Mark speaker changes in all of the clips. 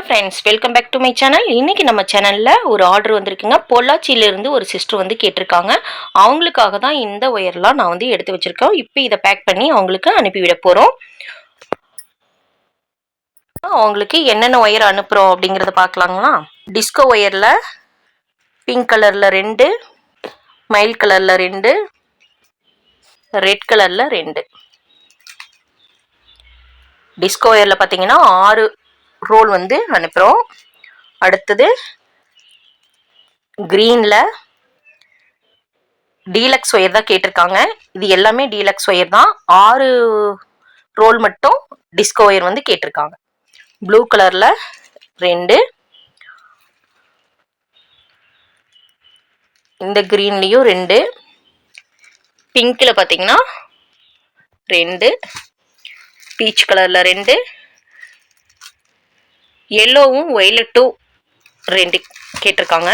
Speaker 1: Hello friends welcome back to my channel இன்னைக்கு நம்ம சேனலில் ஒரு ஆர்டர் வந்திருக்குங்க. பொள்ளாச்சியிலேருந்து ஒரு சிஸ்டர் வந்து கேட்டிருக்காங்க. அவங்களுக்காக தான் இந்த ஒயர்லாம் நான் வந்து எடுத்து வச்சுருக்கோம் இப்போ இதை பேக் பண்ணி அவங்களுக்கு அனுப்பிவிட போகிறோம் அவங்களுக்கு என்னென்ன ஒயர் அனுப்புகிறோம் அப்படிங்கிறத பார்க்கலாங்களா? டிஸ்கோ ஒயரில் பிங்க் கலரில் ரெண்டு மயில் கலரில் ரெண்டு ரெட் கலரில் ரெண்டு. டிஸ்கோ ஒயரில் பார்த்தீங்கன்னா ஆறு ரோல் வந்து அனுப்புகிறோம் அடுத்தது க்ரீனில் டீலக்ஸ் ஒயர் தான் கேட்டிருக்காங்க. இது எல்லாமே டீலக்ஸ் ஒயர் தான். ஆறு ரோல் மட்டும் டிஸ்கோ ஒயர் வந்து கேட்டிருக்காங்க. ப்ளூ கலரில் ரெண்டு. இந்த க்ரீன்லேயும் ரெண்டு. பிங்க்கில் பார்த்தீங்கன்னா ரெண்டு. பீச் கலரில் ரெண்டு. எல்லோவும் ஒய்லட்டும் ரெண்டு கேட்டிருக்காங்க.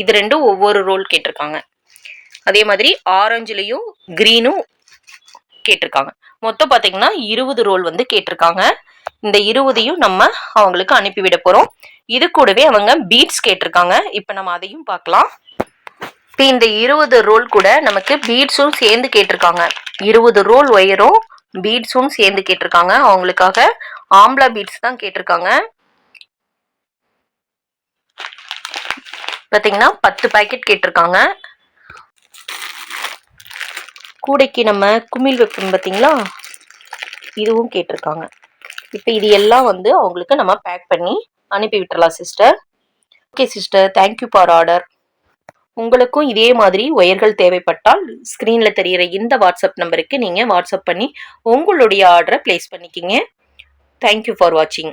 Speaker 1: இது ரெண்டும் ஒவ்வொரு ரோல் கேட்டிருக்காங்க. அதே மாதிரி ஆரஞ்சுலேயும் க்ரீனும் கேட்டிருக்காங்க. மொத்தம் பார்த்தீங்கன்னா இருபது ரோல் வந்து கேட்டிருக்காங்க. இந்த இருபதையும் நம்ம அவங்களுக்கு அனுப்பிவிட போகிறோம் இது கூடவே அவங்க பீட்ஸ் கேட்டிருக்காங்க. இப்போ நம்ம அதையும் பார்க்கலாம். இப்போ இந்த இருபது ரோல் கூட நமக்கு பீட்ஸும் சேர்ந்து கேட்டிருக்காங்க. இருபது ரோல் ஒயரும் பீட்ஸும் சேர்ந்து கேட்டிருக்காங்க. அவங்களுக்காக ஆம்லா பீட்ஸ் தான் கேட்டிருக்காங்க. பார்த்தீங்கன்னா பத்து பாக்கெட் கேட்டிருக்காங்க. கூடைக்கு நம்ம குமிழ் வைப்போம் பார்த்தீங்களா இதுவும் கேட்டிருக்காங்க. இப்போ இது எல்லாம் வந்து அவங்களுக்கு நம்ம பேக் பண்ணி அனுப்பி விட்டுறலாம் sister okay sister thank you for order உங்களுக்கும் இதே மாதிரி ஒயர்கள் தேவைப்பட்டால் ஸ்க்ரீனில் தெரிகிற இந்த வாட்ஸ்அப் நம்பருக்கு நீங்கள் வாட்ஸ்அப் பண்ணி உங்களுடைய ஆர்டரை ப்ளேஸ் பண்ணிக்கிங்க. தேங்க்யூ ஃபார் வாட்சிங்